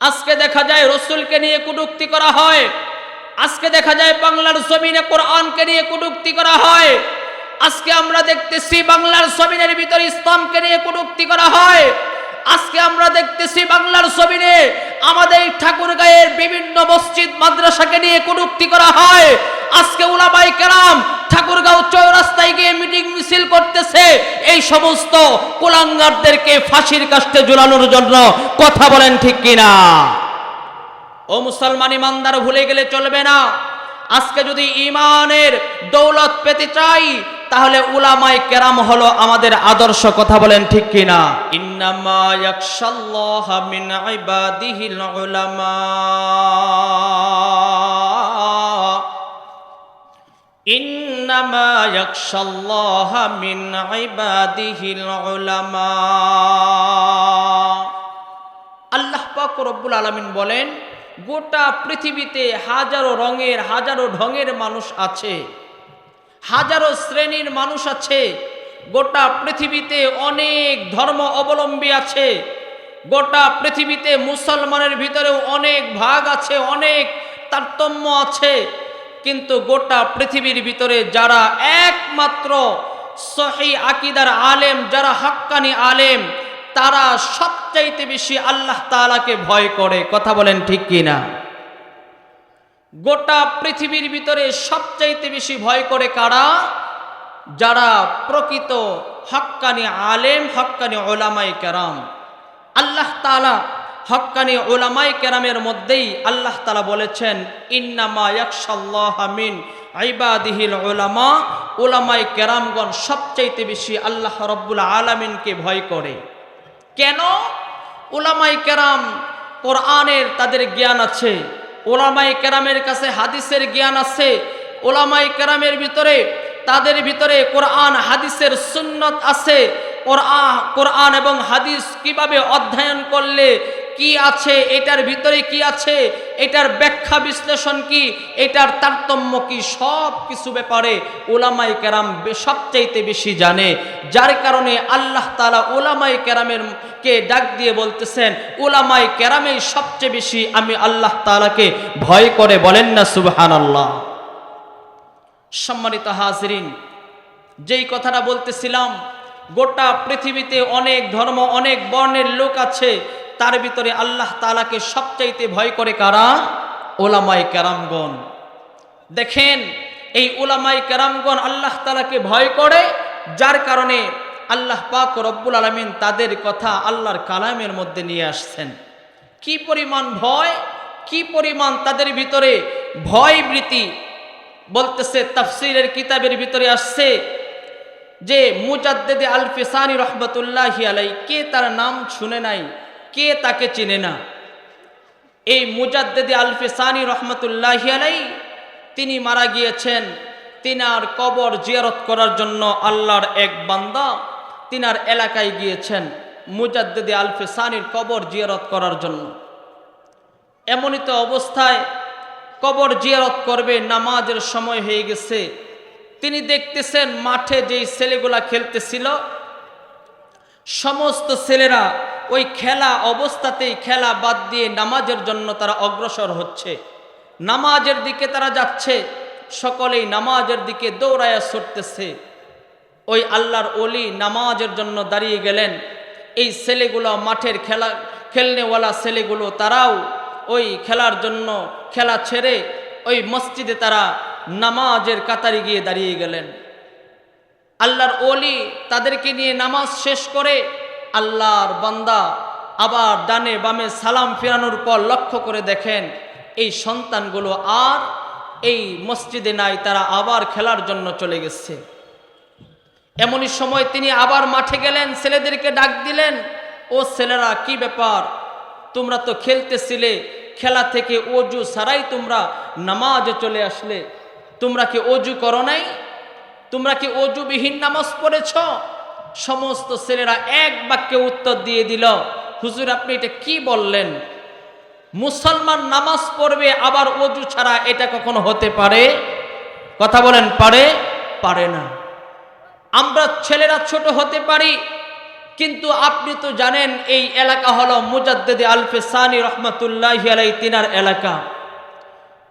আজকে দেখা যায় রসুলকে নিয়ে কুটুক্তি করা হয়। আজকে দেখা যায় বাংলার জমিনে কোরআনকে নিয়ে কুটুক্তি করা হয়। আজকে আমরা দেখতেছি বাংলার জমিনের ভিতরে ইসলামকে নিয়ে কুটুক্তি করা হয়। আজকে আমরা দেখতেছি বাংলার জমিনে আমাদের ঠাকুর গায়ের বিভিন্ন মসজিদ, মাদ্রাসাকে নিয়ে কুটুক্তি করা হয়। আজকে উলামাই কেরাম ঠাকুরগাঁও চৌরাস্তায় গিয়ে মিটিং মিছিল করতেছে। এই সমস্ত কুলাঙ্গারদেরকে ফাঁসির কাস্টে ঝুলানোর জন্য কথা বলেন ঠিক কিনা? ও মুসলমান ইমানদার, ভুলে গেলে চলবে না। আজকে যদি ইমানের দৌলত পেতে চাই, তাহলে উলামাই কেরাম হলো আমাদের আদর্শ কথা বলেন ঠিক কিনা? ইন্নামা উলামা ইন্নামা ইয়াখশাল্লাহ মিন ইবাদিহিল উলামা। আল্লাহ পাক রব্বুল আলামিন বলেন, গোটা পৃথিবীতে হাজারো রঙের, হাজারো ঢঙের মানুষ আছে, হাজারো শ্রেণির মানুষ আছে, গোটা পৃথিবীতে অনেক ধর্ম অবলম্বী আছে, গোটা পৃথিবীতে মুসলমানের ভিতরেও অনেক ভাগ আছে, অনেক তারতম্য আছে কিন্তু গোটা পৃথিবীর ভিতরে যারা একমাত্র সহি আকিদার আলেম, যারা হাক্কানি আলেম, তারা সবচাইতে বেশি আল্লাহ তাআলাকে ভয় করে। কথা বলেন ঠিক কিনা? গোটা পৃথিবীর ভিতরে সবচাইতে বেশি ভয় করে কারা? যারা প্রকৃত হক্কানি আলেম, হক্কানি ওলামাই কেরাম। আল্লাহ তালা হক্কানি ওলামাই কেরামের মধ্যেই আল্লাহ তালা বলেছেন, ইন্নামা ইয়াকশাল্লাহ মিন ইবাদিহিল ওলামা ওলামাই কেরামগণ সবচাইতে বেশি আল্লাহ রব্বুল আলামিনকে ভয় করে। কেন? ওলামাই কেরাম কোরআনের তাদের জ্ঞান আছে ওলামাই কেরামের কাছে হাদিসের জ্ঞান আছে ওলামাই কেরামের ভিতরে, তাদের ভিতরে কোরআন, হাদিসের সুন্নত আছে। কোরআন এবং হাদিস কীভাবে অধ্যয়ন করলে কি আছে? এটার ভিতরে কি আছে? এটার ব্যাখ্যা বিশ্লেষণ কি? এটার তারতম্য কি? সব কিছু ব্যাপারে ওলামাই কেরাম সবচাইতে বেশি জানে। যার কারণে আল্লাহ তালা ওলামাই কেরামের কে ডাক দিয়ে বলতেছেন ওলামাই কেরামেই সবচেয়ে বেশি আমি আল্লাহ তালাকে ভয় করে বলেন না সুবহান আল্লাহ সম্মানিত হাজরিন, যেই কথাটা বলতেছিলাম, গোটা পৃথিবীতে অনেক ধর্ম, অনেক বর্ণের লোক আছে তার ভিতরে আল্লাহ তালাকে সবচাইতে ভয় করে কারা? ওলামাই কেরামগণ। দেখেন, এই ওলামাই কেরামগণ আল্লাহ তালাকে ভয় করে, যার কারণে আল্লাহ পাক রব্বুল আলমিন তাদের কথা আল্লাহর কালামের মধ্যে নিয়ে আসছেন। কি পরিমাণ ভয়, কি পরিমাণ তাদের ভিতরে ভয় বৃত্তি বলতেছে তাফসিরের কিতাবের ভিতরে আসছে যে মুজাদ্দেদে আলফিসানি রহমতুল্লাহি আলাই কে তার নাম শুনে নাই? কে তাকে চেনে না? এই মুজাদ্দেদে আল ফিসানি রহমতুল্লাহি আলাই তিনি মারা গিয়েছেন। তিনার কবর জিয়ারত করার জন্য আল্লাহর এক বান্দা তিনার এলাকায় গিয়েছেন মুজাদ্দেদে আল ফিসানির কবর জিয়ারত করার জন্য। এমনই তো অবস্থায় কবর জিয়ারত করবে, নামাজের সময় হয়ে গেছে। তিনি দেখতেছেন মাঠে যেই ছেলেগুলা খেলতেছিল, সমস্ত ছেলেরা ওই খেলা অবস্থাতেই খেলা বাদ দিয়ে নামাজের জন্য তারা অগ্রসর হচ্ছে। নামাজের দিকে তারা যাচ্ছে, সকলেই নামাজের দিকে দৌড়ায়া ছুটতেছে। ওই আল্লাহর অলি নামাজের জন্য দাঁড়িয়ে গেলেন। এই ছেলেগুলো মাঠের খেলা, খেলনেওয়ালা ছেলেগুলো তারাও ওই খেলার জন্য খেলা ছেড়ে ওই মসজিদে তারা নামাজের কাতারে গিয়ে দাঁড়িয়ে গেলেন। আল্লাহর অলি তাদেরকে নিয়ে নামাজ শেষ করে আল্লাহর বান্দা আবার ডানে বামে সালাম ফেরানোর পর লক্ষ্য করে দেখেন এই সন্তানগুলো আর এই মসজিদে নাই, তারা আবার খেলার জন্য চলে গেছে। এমনই সময় তিনি আবার মাঠে গেলেন, ছেলেদেরকে ডাক দিলেন, ও ছেলেরা, কি ব্যাপার? তোমরা তো খেলতেছিলে, খেলা থেকে অজু সারাই তোমরা নামাজে চলে আসলে। তোমরা কি অজু করো নাই? তোমরা কি অজুবিহীন নামাজ পড়েছ? সমস্ত ছেলেরা এক বাক্যে উত্তর দিয়ে দিল, হুজুর, আপনি এটা কি বললেন? মুসলমান নামাজ পড়বে, আবার অজু ছাড়া এটা কখনো হতে পারে? কথা বলেন, পারে? পারে না। আমরা ছেলেরা ছোট হতে পারি, কিন্তু আপনি তো জানেন, এই এলাকা হলো মুজাদ্দেদে আলফে সানি রহমতুল্লাহ আলাই তিনার এলাকা।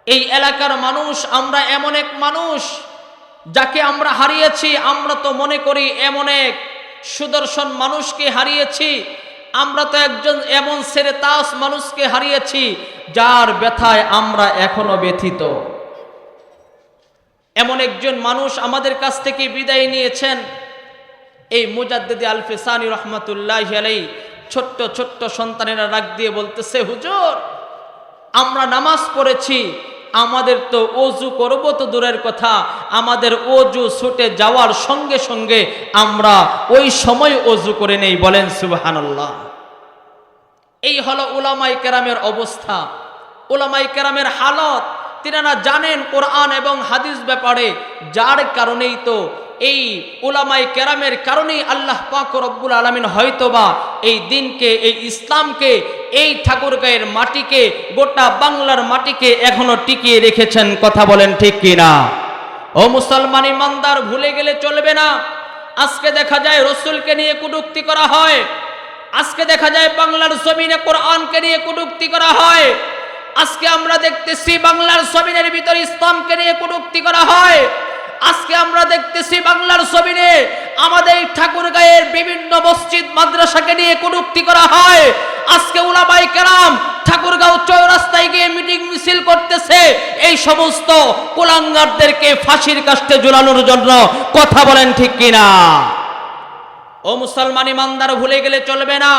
এই এলাকার মানুষ, আমরা এমন এক মানুষ, যাকে আমরা হারিয়েছি, আমরা তো মনে করি এমন এক সুদর্শন মানুষকে হারিয়েছি, আমরা তো একজন এমন সেরে তাস মানুষকে হারিয়েছি, যার ব্যথায় আমরা এখনও ব্যথিত। এমন একজন মানুষ আমাদের কাছ থেকে বিদায় নিয়েছেন, এই মুজাদ্দিদি আলফিসানি রহমতুল্লাহ আলাই ছোট্ট ছোট্ট সন্তানেরা রাগ দিয়ে বলতেছে, হুজুর, আমরা নামাজ পড়েছি আমাদের তো অজু করব তো দূরের কথা, আমাদের অজু ছুটে যাওয়ার সঙ্গে সঙ্গে আমরা ওই সময় অজু করে নেই বলেন সুবাহান্লাহ এই হলো উলামাই কেরামের অবস্থা। উলামাই কেরামের হালত, তিনারা জানেন কোরআন এবং হাদিস ব্যাপারে, যার কারণেই তো এই উলামাই কেরামের কারণেই আল্লাহ পাক রব্বুল আলমিন হয়তোবা এই দিনকে, এই ইসলামকে, এই ঠাকুরগাঁয়ের মাটিকে, গোটা বাংলার মাটিকে এখনও টিকিয়ে রেখেছেন। কথা বলেন ঠিক কিনা? ও মুসলমান ইমানদার, ভুলে গেলে চলবে না। আজকে দেখা যায় রসুলকে নিয়ে কুটুক্তি করা হয়। আজকে দেখা যায় বাংলার জমিনে কোরআনকে নিয়ে কুটুক্তি করা হয়। আজকে আমরা দেখতেছি বাংলার জমিনের ভিতর ইসলামকে নিয়ে কুটুক্তি করা হয়। আজকে আমরা দেখতেছি বাংলার জমিনে আমাদের ঠাকুর গায়ের বিভিন্ন মসজিদ, মাদ্রাসাকে নিয়ে কটুক্তি করা হয়। আজকে উলামাই কেরাম ঠাকুরগাঁও চৌরাস্তায় গিয়ে মিটিং মিছিল করতেছে। এই সমস্ত কুলাঙ্গারদেরকে ফাঁসির কাস্টে ঝুলানোর জন্য কথা বলেন ঠিক কিনা? ও মুসলমান ইমানদার, ভুলে গেলে চলবে না।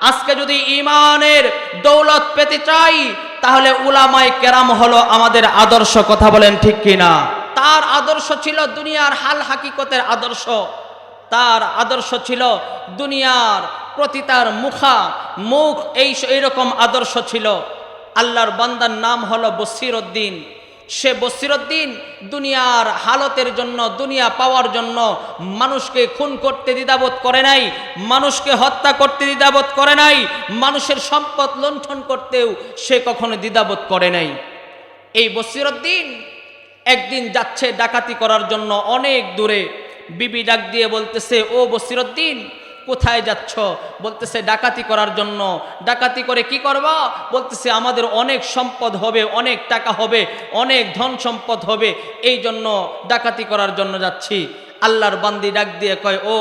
আজকে যদি ইমানের দৌলত পেতে চাই, তাহলে উলামাই কেরাম হলো আমাদের আদর্শ, কথা বলেন ঠিক কিনা? তার আদর্শ ছিল দুনিয়ার হাল হাকিকতের আদর্শ। তার আদর্শ ছিল দুনিয়ার প্রতি তার মুখা, মুখ এই এইরকম আদর্শ ছিল। আল্লাহর বান্দার নাম হলো বসির উদ্দিন সে বসিরুদ্দিন দুনিয়ার হালতের জন্য, দুনিয়া পাওয়ার জন্য মানুষকে খুন করতে দ্বিধাবোধ করে নাই, মানুষকে হত্যা করতে দ্বিধাবোধ করে নাই, মানুষের সম্পদ লুণ্ঠন করতেও সে কখনো দ্বিধাবোধ করে নাই। এই বসিরুদ্দিন একদিন যাচ্ছে ডাকাতি করার জন্য অনেক দূরে। বিবি ডাক দিয়ে বলতেছে, ও বসিরুদ্দিন কোথায় যাচ্ছ? বলতেছে, ডাকাতি করার জন্য। ডাকাতি করে কি করব? বলতেছে, আমাদের অনেক সম্পদ হবে, অনেক টাকা হবে, অনেক ধন সম্পদ হবে এই জন্য ডাকাতি করার জন্য যাচ্ছি। আল্লাহর বান্দি ডাক দিয়ে কয়, ও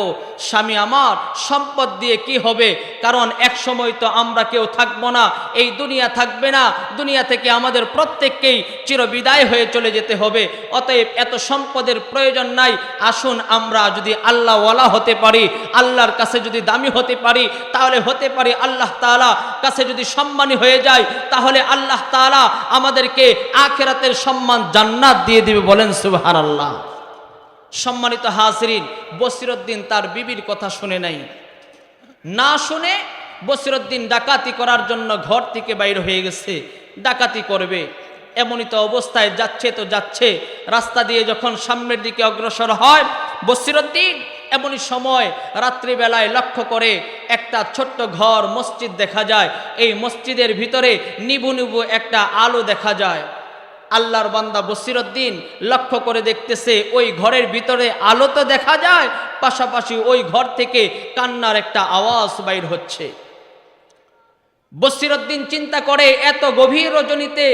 স্বামী আমার, সম্পদ দিয়ে কি হবে? কারণ এক সময় তো আমরা কেউ থাকব না, এই দুনিয়া থাকবে না, দুনিয়া থেকে আমাদের প্রত্যেককেই চিরবিদায় হয়ে চলে যেতে হবে। অতএব এত সম্পদের প্রয়োজন নাই, আসুন আমরা যদি আল্লাহওয়ালা হতে পারি, আল্লাহর কাছে যদি দামি হতে পারি, তাহলে হতে পারি আল্লাহ তালা কাছে যদি সম্মানী হয়ে যায়, তাহলে আল্লাহ তালা আমাদেরকে আখেরাতের সম্মান জান্নাত দিয়ে দিবে বলেন সুবাহান আল্লাহ সম্মানিত হাজরিন বসিরুদ্দিন তার বিবির কথা শুনে নাই। না শুনে বসিরুদ্দিন ডাকাতি করার জন্য ঘর থেকে বাইর হয়ে গেছে। ডাকাতি করবে। এমনই তো অবস্থায় যাচ্ছে তো যাচ্ছে। রাস্তা দিয়ে যখন সামনের দিকে অগ্রসর হয় বসিরুদ্দিন এমনই সময় রাত্রিবেলায় লক্ষ্য করে একটা ছোট্ট ঘর, মসজিদ দেখা যায়। এই মসজিদের ভিতরে নিবু নিবু একটা আলো দেখা যায়। আল্লাহর বান্দা বসিরুদ্দিন লক্ষ্য করে দেখতেছে, ওই ঘরের ভিতরে আলো তো দেখা যায়, পাশাপাশি ওই ঘর থেকে কান্নার একটা আওয়াজ বাইর হচ্ছে। বসিরুদ্দিন চিন্তা করে, এত গভীর রজনীতে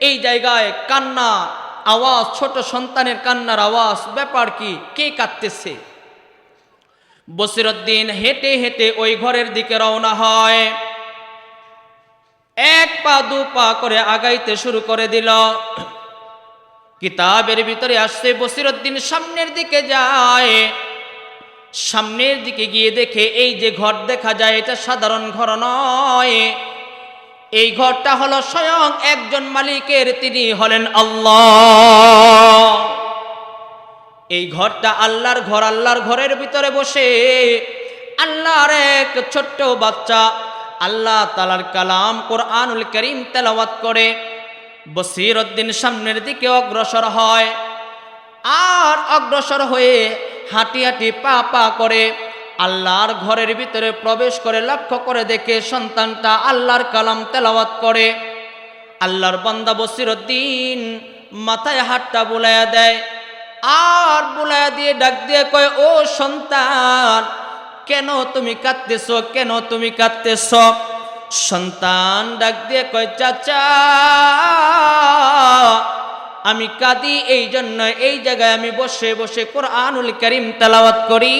এই জায়গায় কান্না আওয়াজ, ছোট সন্তানের কান্নার আওয়াজ, ব্যাপার কি? কে কাঁদতেছে? বসিরুদ্দিন হেঁটে হেঁটে ওই ঘরের দিকে রওনা হয়। এক পা, দু পা করে আগাইতে শুরু করে দিল। কিতাবের ভিতরে আসছে বসিরুদ্দিন সামনের দিকে যায়। সামনের দিকে গিয়ে দেখে, এই যে ঘর দেখা যায়, এটা সাধারণ ঘর নয়। এই ঘরটা হলো স্বয়ং একজন মালিকের, তিনি হলেন আল্লাহ। এই ঘরটা আল্লাহর ঘর, আল্লাহর ঘরের ভিতরে বসে আল্লাহর এক ছোট্ট বাচ্চা আল্লাহ তালার কালাম কোরআনুল করিম তেলাওয়াত করে। বসির উদ্দিন সামনের দিকে অগ্রসর হয় আর অগ্রসর হয়ে হাঁটি হাঁটি পা পা করে আল্লাহর ঘরের ভিতরে প্রবেশ করে লক্ষ্য করে দেখে সন্তানটা আল্লাহর কালাম তেলাওয়াত করে। আল্লাহর বন্দা বসির উদ্দিন মাথায় হাতটা বুলাইয়া দেয় আর বুলাইয়া দিয়ে ডাক দিয়ে কয়, ও সন্তান কেন তুমি কাঁদতেছ? কেন তুমি কাঁদতেছ? সন্তান ডাক দিয়ে কয়, চাচা, আমি কাঁদি এই জন্য এই জায়গায় আমি বসে বসে কোরআনুল করিম তেলাওয়াত করি।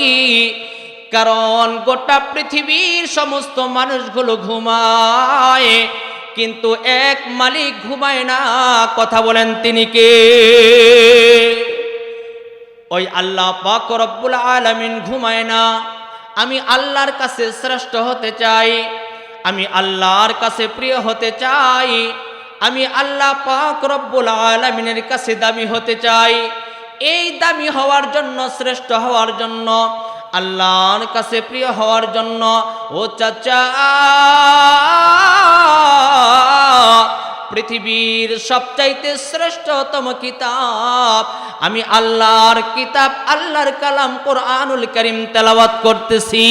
কারণ গোটা পৃথিবীর সমস্ত মানুষগুলো ঘুমায়, কিন্তু এক মালিক ঘুমায় না। কথা বলেন তিনি কে? ওই আল্লাহ পাক রব্বুল আলামিন ঘুমায় না। আমি আল্লাহর কাছে শ্রেষ্ঠ হতে চাই। আমি আল্লাহর কাছে প্রিয় হতে চাই। আমি আল্লাহ পাক রব্বুল আলামিনের কাছে দামি হতে চাই। এই দামি হওয়ার জন্য, শ্রেষ্ঠ হওয়ার জন্য, আল্লাহর কাছে প্রিয় হওয়ার জন্য, ও চাচা পৃথিবীর সবচাইতে শ্রেষ্ঠতম কিতাব। আমি আল্লাহর কিতাব, আল্লাহর কালাম কোরআনুল করিম তেলাওয়াত করতেছি।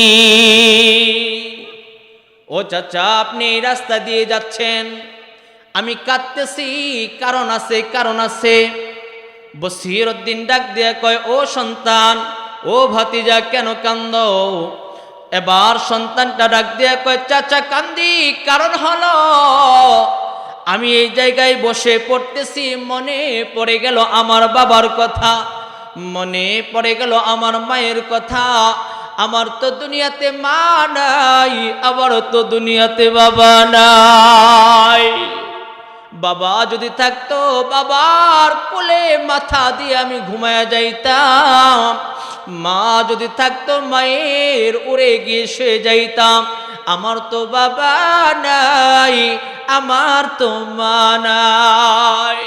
ও চাচা, আপনি রাস্তা দিয়ে যাচ্ছেন। আমি কাঁদতেছি, কারণ আছে কারণ আছে। বসির উদ্দিন ডাক দিয়ে কয়, ও সন্তান, ও ভাতিজা, কেন কান্দ? এবার সন্তানটা ডাক দিয়ে কয়, চাচা, কান্দি, কারণ হলো আমি এই জায়গায় বসে পড়তেছি, মনে পড়ে গেল আমার বাবার কথা, মনে পড়ে গেল আমার মায়ের কথা। আমার তো দুনিয়াতে মা নাই আবার তো দুনিয়াতে বাবা নাই। বাবা যদি থাকতো, বাবার কোলে মাথা দিয়ে আমি ঘুমায়া যাইতাম। মা যদি থাকতো, মায়ের উড়ে গিয়ে শুয়ে যাইতাম। আমার তো বাবা নাই, আমার তো মা নাই।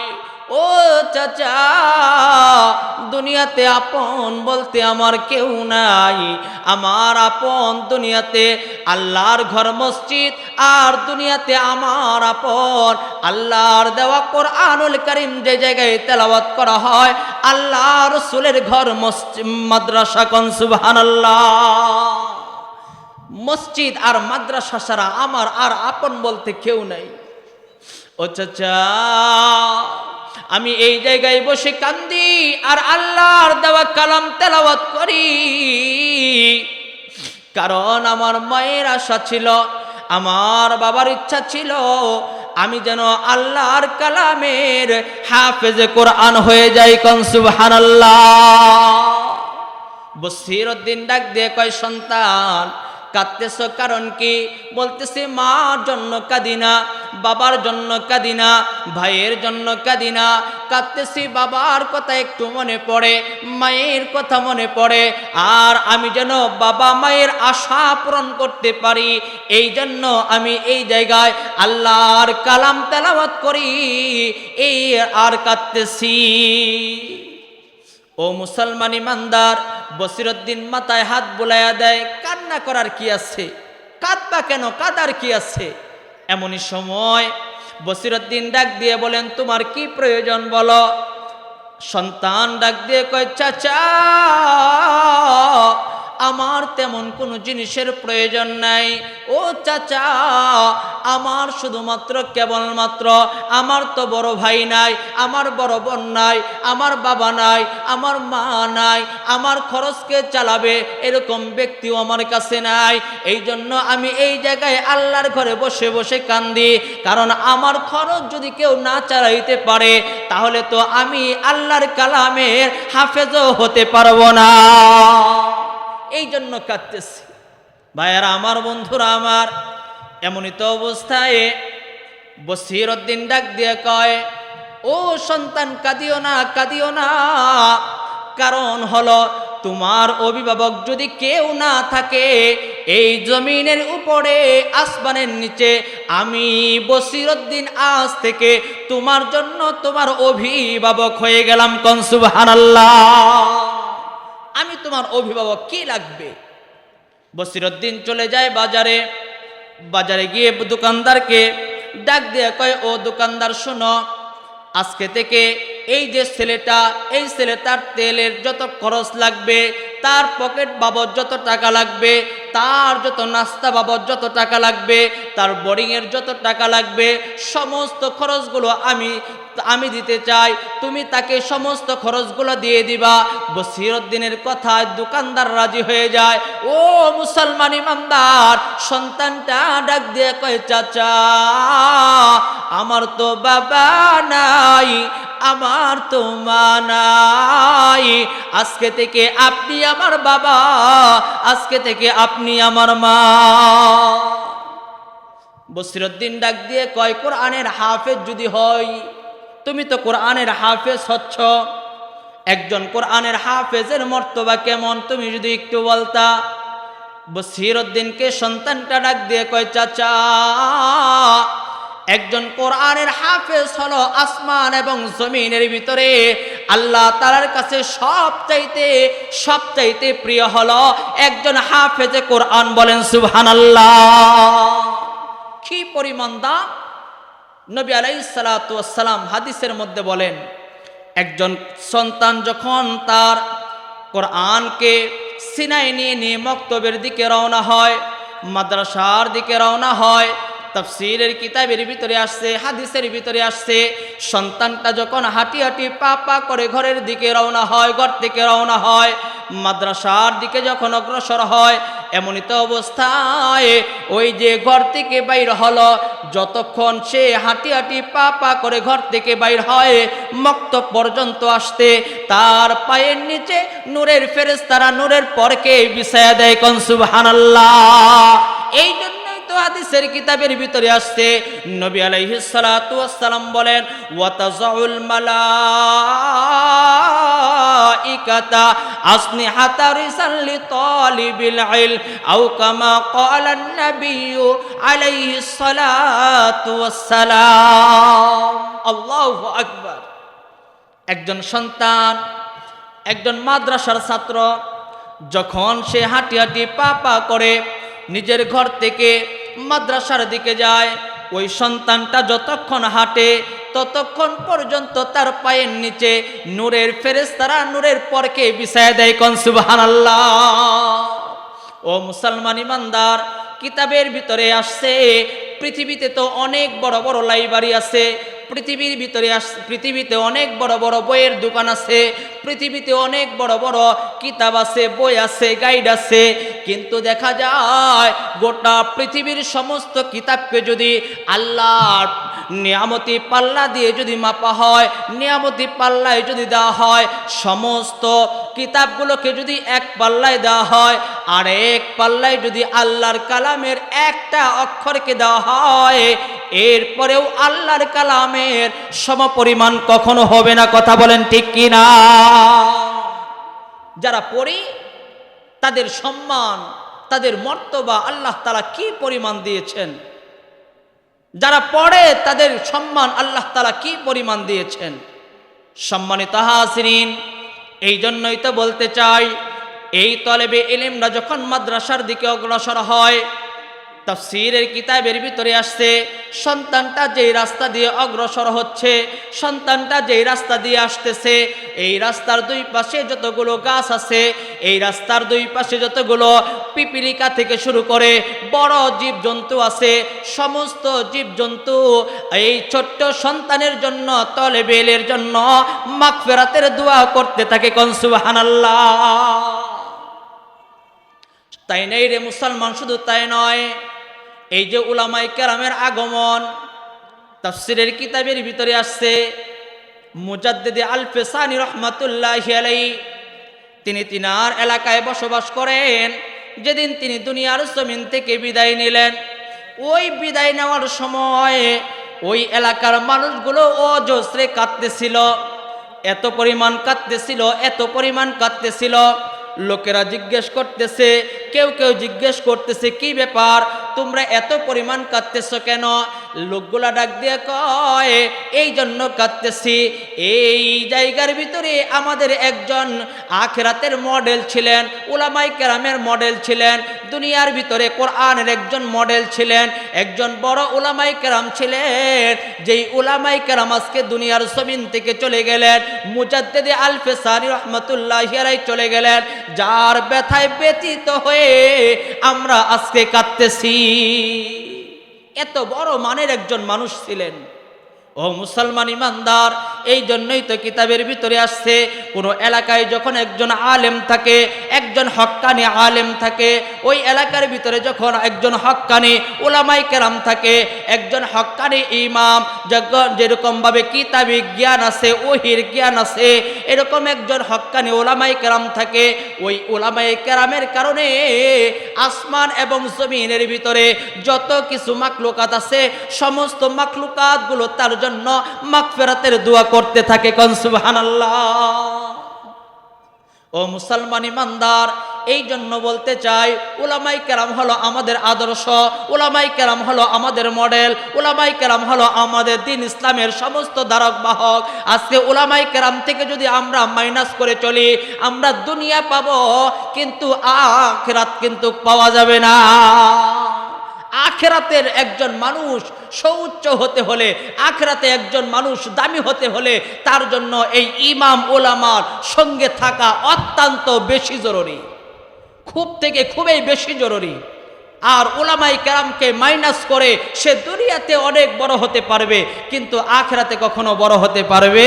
ও চাচা, দুনিয়াতে আপন বলতে আমার কেউ নাই। আমার আপন দুনিয়াতে আল্লাহর ঘর মসজিদ আর দুনিয়াতে আমার আপন। আল্লাহর দেওয়া কোরআনুল করিম যে জায়গায় তেলাওয়াত করা হয়, আল্লাহ রসুলের ঘর মসজিদ, মাদ্রাসা কন? সুবহানাল্লাহ। মসজিদ আর মাদ্রাসা ছাড়া আমার আর আপন বলতে কেউ নাই। ও চাচা, আমি এই জায়গায় বসে কান্দি আর আল্লাহর দেওয়া কালাম তেলাওয়াত করি। কারণ আমার মায়ের আশা ছিল, আমার বাবার ইচ্ছা ছিল, আমি যেন আল্লাহর কালামের হাফেজে কোরআন হয়ে যাই কনসুবহানাল্লাহ বসির উদ্দিন ডাক দিয়ে কয়, সন্তান কাঁদতেছ কারণ কি? বলতেছে, মার জন্য কাঁদিনা বাবার জন্য কাঁদিনা ভাইয়ের জন্য কাঁদিনা কাঁদতেছি, বাবার কথা একটু মনে পড়ে, মায়ের কথা মনে পড়ে, আর আমি যেন বাবা মায়ের আশা পূরণ করতে পারি, এই জন্য আমি এই জায়গায় আল্লাহর কালাম তেলাওয়াত করি, এই আর কাঁদতেছি। ও মুসলমান ইমানদার বসিরুদ্দিন মাথায় হাত বুলাইয়া দেয় কান্না করার কি আছে? কাঁদবা কেন? কাদার কি আছে? এমনই সময় বসিরুদ্দিন ডাক দিয়ে বলেন, তোমার কি প্রয়োজন বলো? সন্তান ডাক দিয়ে কয়, চাচা আমার তেমন কোনো জিনিসের প্রয়োজন নাই। ও চাচা, আমার শুধুমাত্র কেবলমাত্র আমার তো বড় ভাই নাই, আমার বড় বোন নাই, আমার বাবা নাই, আমার মা নাই, আমার খরচকে চালাবে এরকম ব্যক্তিও আমার কাছে নাই। এই জন্য আমি এই জায়গায় আল্লাহর ঘরে বসে বসে কান্দি, কারণ আমার খরচ যদি কেউ না চালাইতে পারে, তাহলে তো আমি আল্লাহর কালামের হাফেজও হতে পারব না। এই জন্য কাঁদতেছি। ভাইয়ারা, আমার বন্ধুরা আমার, এমনই তো অবস্থায় বসির উদ্দিন ডাক দিয়ে কয়, ও সন্তান, কাঁদিও না কাঁদিও না। কারণ হলো তোমার অভিভাবক যদি কেউ না থাকে, এই জমিনের উপরে, আসমানের নিচে, আমি বসিরুদ্দিন আজ থেকে তোমার জন্য তোমার অভিভাবক হয়ে গেলাম কনসুবহানাল্লাহ আমি তোমার অভিভাবক কি লাগবে? বসিরুদ্দিন চলে যায় বাজারে। বাজারে গিয়ে দোকানদারকে ডাক দিয়ে কয়, ও দোকানদার, শোনো, আজকে থেকে এই যে ছেলেটা, এই ছেলে তার তেলের যত খরচ লাগবে তার পকেট বাবদ যত টাকা লাগবে, তার যত নাস্তা বাবদ যত টাকা লাগবে, তার বোর্ডিংয়ের যত টাকা লাগবে, সমস্ত খরচগুলো আমি আমি দিতে চাই। তুমি তাকে সমস্ত খরচগুলো দিয়ে দিবা। বসিরুদ্দিনের কথায় দোকানদার রাজি হয়ে যায়। ও মুসলমান ইমানদার, সন্তানটা ডাক দিয়ে কয়, চাচা, আমার তো বাবা নাই, আমার তো মা নাই। আজকে থেকে আপনি আমার বাবা, আজকে থেকে আপনি আমার মা। বসিরুদ্দিন ডাক দিয়ে কয়, কোরআনের হাফেজ যদি হয় তুমি তো কোরআনের হাফেজ হচ্ছ। একজন কোরআনের হাফেজের মর্তবা কেমন, তুমি যদি একটু বলতা। বসিরুদ্দিনকে সন্তানটা ডাক দিয়ে কয়, চাচা একজন কোরআনের হাফেজ হলো আসমান এবং জমিনের ভিতরে। আল্লাহ তালার কাছে সব চাইতে সব চাইতে প্রিয় হলো একজন হাফেজে কোরআন বলেন, সুবহানাল্লাহ। কি পরিমাণ দাম? নবী আলাই সালাতাম হাদিসের মধ্যে বলেন, একজন সন্তান যখন তার কোরআনকে সিনাই নিয়ে নিয়ে মক্তবের দিকে রওনা হয়, মাদ্রাসার দিকে রওনা হয় তফসিরের কিতাবের ভিতরে আসছে, হাদিসের ভিতরে আসছে, সন্তানটা যখন হাঁটি হাঁটি পা পা করে ঘরের দিকে রওনা হয়, ঘর থেকে রওনা হয়, মাদ্রাসার দিকে যখন অগ্রসর হয়, এমনই তো অবস্থায় ওই যে ঘর থেকে বাইর হলো, যতক্ষণ সে হাঁটি হাঁটি পা পা করে ঘর থেকে বাইর হয় মক্ত পর্যন্ত আসতে তার পায়ের নিচে নূরের ফেরেস তারা নূরের পরকে বিছায়া দেয় কনসুব হানাল্লাহ এই জন্যই তো হাদিসের কিতাবের ভিতরে আসছে, নবী আলাইহিস সালাতু ওয়াসসালাম বলেন, ওয়াতাজাউল মালাইকাতা আসনিহাতা রিসাল্লি তালিবিল ইলম, আও কামা ক্বালা আন-নাবিয়্যু আলাইহিস সালাতু ওয়াসসালাম। আল্লাহু আকবার। একজন সন্তান, একজন মাদ্রাসার ছাত্র, যখন সে হাঁটি হাঁটি পা পা করে নিজের ঘর থেকে মাদ্রাসার দিকে যায়। ওই সন্তানটা যতক্ষণ হাঁটে, ততক্ষণ পর্যন্ত তার পায়ের নিচে নূরের ফেরেস্তারা নূরের পরকে বিছায় দেয় কনসুবাহান ও মুসলমান ইমানদার, কিতাবের ভিতরে আসছে, পৃথিবীতে তো অনেক বড় বড় লাইব্রেরি আছে, পৃথিবীর ভিতরে পৃথিবীতে অনেক বড় বড় বইয়ের দোকান আছে, পৃথিবীতে অনেক বড় বড় কিতাব আছে, বই আছে, গাইড আছে কিন্তু দেখা যায় গোটা পৃথিবীর সমস্ত কিতাবকে যদি আল্লাহর নিয়ামতি পাল্লা দিয়ে যদি মাপা হয়, নিয়ামতি পাল্লায় যদি দেওয়া হয়, সমস্ত কিতাবগুলোকে যদি এক পাল্লায় দেওয়া হয়, আর এক পাল্লায় যদি আল্লাহর কালামের একটা অক্ষরকে দেওয়া হয়, এরপরেও আল্লাহর কালামের সমপরিমাণ কখনো হবে না, কথা বলেন ঠিক কি না যারা পড়ি তাদের সম্মান, তাদের মর্তবা আল্লাহ তালা কি পরিমাণ দিয়েছেন? যারা পড়ে তাদের সম্মান আল্লাহ তালা কি পরিমাণ দিয়েছেন? সম্মানিত হাসরিন এই জন্যই তো বলতে চাই, এই তলেবে এলেমরা যখন মাদ্রাসার দিকে অগ্রসর হয় তফসিরের কিতাবের ভিতরে আসছে, সন্তানটা যেই রাস্তা দিয়ে অগ্রসর হচ্ছে, সন্তানটা যেই রাস্তা দিয়ে আসতেছে, এই রাস্তার দুই পাশে যতগুলো গাছ আছে, এই রাস্তার দুই পাশে যতগুলো পিপিলিকা থেকে শুরু করে বড় জীবজন্তু আছে, সমস্ত জীবজন্তু এই ছোট্ট সন্তানের জন্য, তলে বেলের জন্য মাগফেরাতের দোয়া করতে থাকে কনসুবাহানাল্লাহ তাই নেই রে মুসলমান, শুধু তাই নয়। এই যে উলামাই কেরামের আগমন, তাফসিরের কিতাবের ভিতরে আসছে, মুজাদ্দিদি আলফেসানি রহমাতুল্লাহ আলাই তিনি তিনার এলাকায় বসবাস করেন। যেদিন তিনি দুনিয়ার জমিন থেকে বিদায় নিলেন, ওই বিদায় নেওয়ার সময় ওই এলাকার মানুষগুলো অজস্রে কাঁদতেছিল, এত পরিমাণ কাঁদতেছিল, এত পরিমাণ কাঁদতেছিল। লোকেরা জিজ্ঞেস করতেছে, কেউ কেউ জিজ্ঞেস করতেছে, কি ব্যাপার? তোমরা এত পরিমাণ কাঁদতেছ কেন? লোকগুলা ডাক দিয়ে কয়, এই জন্য কাঁদতেছি। এই জায়গার ভিতরে আমাদের একজন আখেরাতের মডেল ছিলেন উলামাই কেরামের মডেল ছিলেন, দুনিয়ার ভিতরে কোরআনের একজন মডেল ছিলেন, একজন বড় উলামাই কেরাম ছিলেন, যেই উলামাই কেরাম আজকে দুনিয়ার জমিন থেকে চলে গেলেন, মুজাদ্দেদে আলফে সানি রহমতুল্লাহ হিয়ারাই চলে গেলেন, যার ব্যথায় ব্যতীত হয়ে আমরা আজকে কাঁদতেছি। এত বড় মানের একজন মানুষ ছিলেন। ও মুসলমান ইমানদার, এই জন্যই তো কিতাবের ভিতরে আসছে, কোনো এলাকায় যখন একজন আলেম থাকে একজন হক্কানি আলেম থাকে, ওই এলাকার ভিতরে যখন একজন হক্কানি ওলামাই কেরাম থাকে, একজন হক্কানি ইমাম যখন যেরকমভাবে কিতাবি জ্ঞান আছে, ওহির জ্ঞান আছে, এরকম একজন হক্কানি ওলামাই কেরাম থাকে, ওই ওলামাই কেরামের কারণে আসমান এবং জমিনের ভিতরে যত কিছু মাকলুকাত আছে, সমস্ত মাকলুকাতগুলো তার জন্য মাগফিরাতের দোয়া করতে থাকে কনসুবহানাল্লাহ ও মুসলমান ইমানদার এই জন্য বলতে চাই উলামাই কেরাম হলো আমাদের আদর্শ ওলামাই কেরাম হলো আমাদের মডেল উলামাই কেরাম হলো আমাদের দিন ইসলামের সমস্ত ধারক বাহক। আজকে উলামাই কেরাম থেকে যদি আমরা মাইনাস করে চলি, আমরা দুনিয়া পাবো, কিন্তু আখেরাত কিন্তু পাওয়া যাবে না। আখেরাতের একজন মানুষ সৌচ্চ হতে হলে, আখেরাতে একজন মানুষ দামি হতে হলে তার জন্য এই ইমাম ওলামার সঙ্গে থাকা অত্যন্ত বেশি জরুরি। খুব থেকে খুবই বেশি জরুরি। আর ওলামাই কেরামকে মাইনাস করে সে দুনিয়াতে অনেক বড় হতে পারবে, কিন্তু আখেরাতে কখনো বড় হতে পারবে